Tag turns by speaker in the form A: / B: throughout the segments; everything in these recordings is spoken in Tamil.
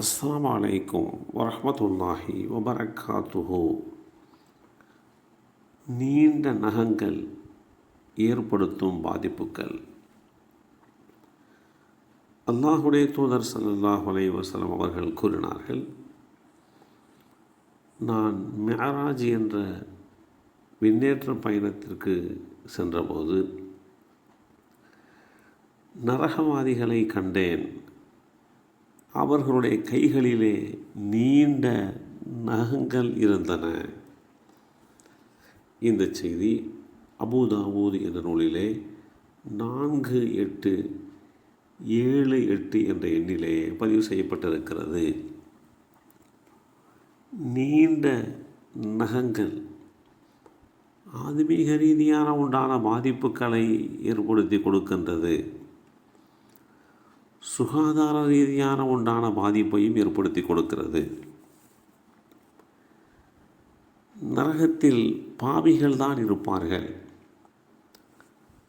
A: அஸ்லாம் அலைக்கும் வரமத்துல்லாஹி வபரகாத்துஹோ நீண்ட நகங்கள் ஏற்படுத்தும் பாதிப்புகள். அல்லாஹுடைய தூதர் சல்லாஹ் அலை வசலம் அவர்கள் கூறினார்கள் நான் மேராஜ் என்ற விண்ணேற்ற பயணத்திற்கு சென்றபோது நரகவாதிகளை கண்டேன். அவர்களுடைய கைகளிலே நீண்ட நகங்கள் இருந்தன. இந்த செய்தி அபுதாவூத் என்ற நூலிலே நான்கு எட்டு ஏழு எட்டு என்ற எண்ணிலே பதிவு செய்யப்பட்டிருக்கிறது. நீண்ட நகங்கள் ஆத்மீக ரீதியான உண்டான பாதிப்புகளை ஏற்படுத்தி கொடுக்கின்றது. சுகாதார ரீதியான உண்டான பாதிப்பையும் ஏற்படுத்தி கொடுக்கிறது. நரகத்தில் பாவிகள் தான் இருப்பார்கள்.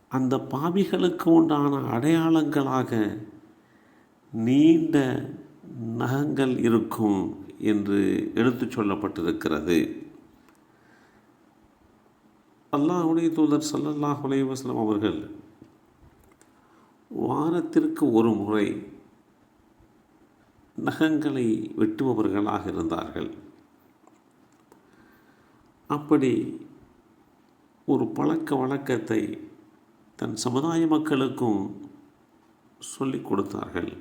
A: அந்த பாவிகளுக்கு உண்டான அடையாளங்களாக நீண்ட நகங்கள் இருக்கும் என்று எடுத்துச் சொல்லப்பட்டிருக்கிறது. அல்லாஹுடைய தூதர் சல்லல்லாஹ் அலைவாஸ்லாம் அவர்கள் வாரத்திற்கு ஒரு முறை நகங்களை வெட்டுபவர்களாக இருந்தார்கள். அப்படி ஒரு பழக்க வழக்கத்தை தன் சமுதாய மக்களுக்கும் சொல்லிக் கொடுத்தார்கள்.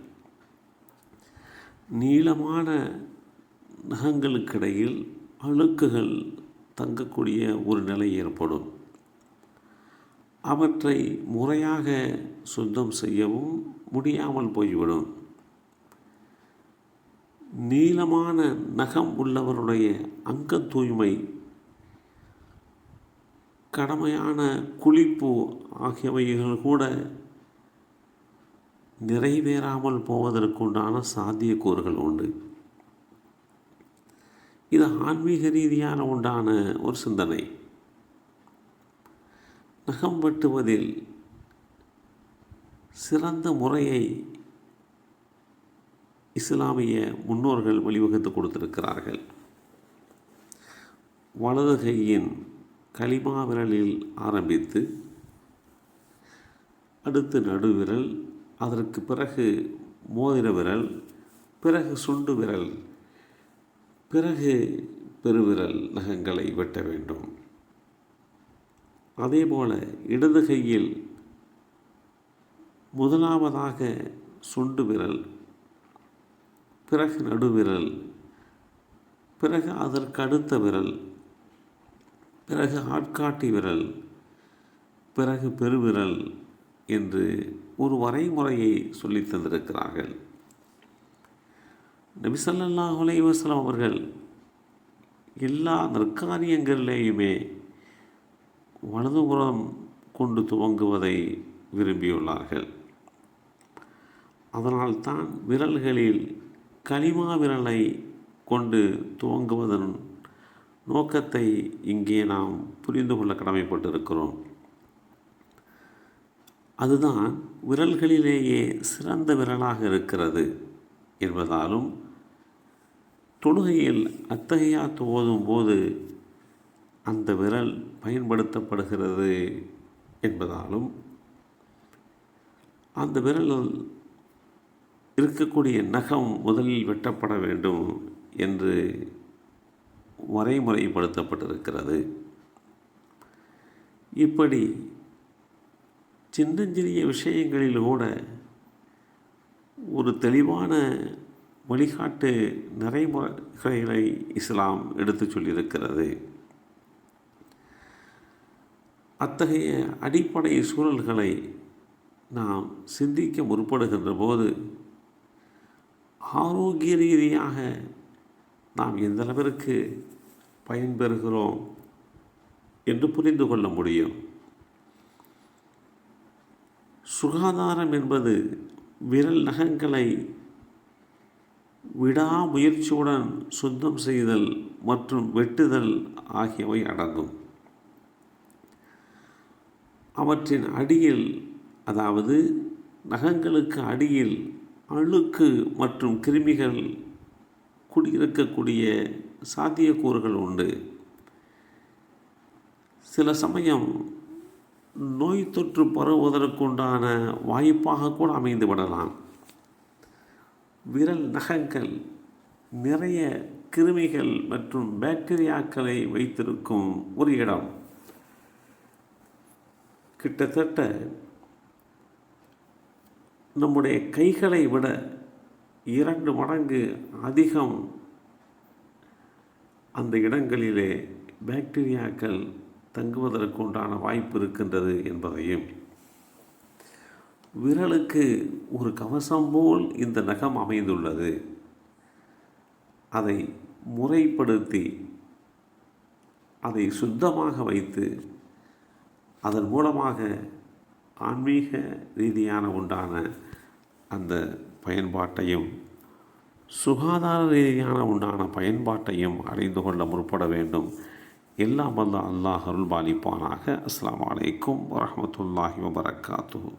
A: நீளமான நகங்களுக்கிடையில் அழுக்குகள் தங்கக்கூடிய ஒரு நிலை ஏற்படும். அவற்றை முறையாக சுத்தம் செய்யவும் முடியாமல் போய்விடும். நீளமான நகம் உள்ளவருடைய அங்க தூய்மை கடமையான குளிப்பு ஆகியவைகள் கூட நிறைவேறாமல் போவதற்குண்டான சாத்தியக்கூறுகள் உண்டு. இது ஆன்மீக ரீதியான உண்டான ஒரு சிந்தனை. நகம் வெட்டுவதில் சிறந்த முறையை இஸ்லாமிய முன்னோர்கள் வழிவகுத்து கொடுத்திருக்கிறார்கள். வலது கையின் களிமா விரலில் ஆரம்பித்து அடுத்து நடுவிரல் அதற்கு பிறகு மோதிர விரல் பிறகு சுண்டு விரல் பிறகு பெருவிரல் நகங்களை வெட்ட வேண்டும். அதேபோல இடது கையில் முதலாவதாக சுண்டு விரல் பிறகு நடுவிரல் பிறகு அதற்கு அடுத்த விரல் பிறகு ஆட்காட்டி விரல் பிறகு பெருவிரல் என்று ஒரு வரைமுறையை சொல்லி தந்திருக்கிறார்கள். நபிசல்லா அலைவாஸ்லாம் அவர்கள் எல்லா நற்காரியங்களிலேயுமே வலதுபுறம் கொண்டு துவங்குவதை விரும்பியுள்ளார்கள். அதனால்தான் விரல்களில் களிமா விரலை கொண்டு துவங்குவதன் நோக்கத்தை இங்கே நாம் புரிந்து கொள்ள கடமைப்பட்டிருக்கிறோம். அதுதான் விரல்களிலேயே சிறந்த விரலாக இருக்கிறது என்பதாலும் தொழுகையில் அத்தகையாத்து ஓதும் போது அந்த விரல் பயன்படுத்தப்படுகிறது என்பதாலும் அந்த விரலில் இருக்கக்கூடிய நகம் முதலில் வெட்டப்பட வேண்டும் என்று வரைமுறைப்படுத்தப்பட்டிருக்கிறது. இப்படி சின்னஞ்சிறிய விஷயங்களில் கூட ஒரு தெளிவான வழிகாட்டு நடைமுறைகளை இஸ்லாம் எடுத்துச் சொல்லியிருக்கிறது. அத்தகைய அடிப்படை சூழல்களை நாம் சிந்திக்க முற்படுகின்ற போது ஆரோக்கிய ரீதியாக நாம் எந்த அளவிற்கு பயன்பெறுகிறோம் என்று புரிந்து கொள்ள முடியும். சுகாதாரம் என்பது விரல் நகங்களை விடாமுயற்சியுடன் சுத்தம் செய்தல் மற்றும் வெட்டுதல் ஆகியவை அடங்கும். அவற்றின் அடியில் அதாவது நகங்களுக்கு அடியில் அழுக்கு மற்றும் கிருமிகள் குடியிருக்கக்கூடிய சாத்தியக்கூறுகள் உண்டு. சில சமயம் நோய் தொற்று பரவுவதற்குண்டான வாய்ப்பாக கூட அமைந்து விடலாம். விரல் நகங்கள் நிறைய கிருமிகள் மற்றும் பாக்டீரியாக்களை வைத்திருக்கும் ஒரு இடம். கிட்டத்தட்ட நம்முடைய கைகளை விட இரண்டு மடங்கு அதிகம் அந்த இடங்களிலே பாக்டீரியாக்கள் தங்குவதற்குண்டான வாய்ப்பு இருக்கின்றது என்பதையும் விரலுக்கு ஒரு கவசம் போல் இந்த நகம் அமைந்துள்ளது. அதை முறைப்படுத்தி அதை சுத்தமாக வைத்து அதன் மூலமாக ஆன்மீக ரீதியான உண்டான அந்த பயன்பாட்டையும் சுகாதார ரீதியான உண்டான பயன்பாட்டையும் அறிந்து கொள்ள முற்பட வேண்டும். எல்லாம் வல்ல அல்லாஹ் அருள்பாலிப்பானாக. அஸ்லாம் வலைக்கும் வரமத்துல்லாஹி வபரகாத்து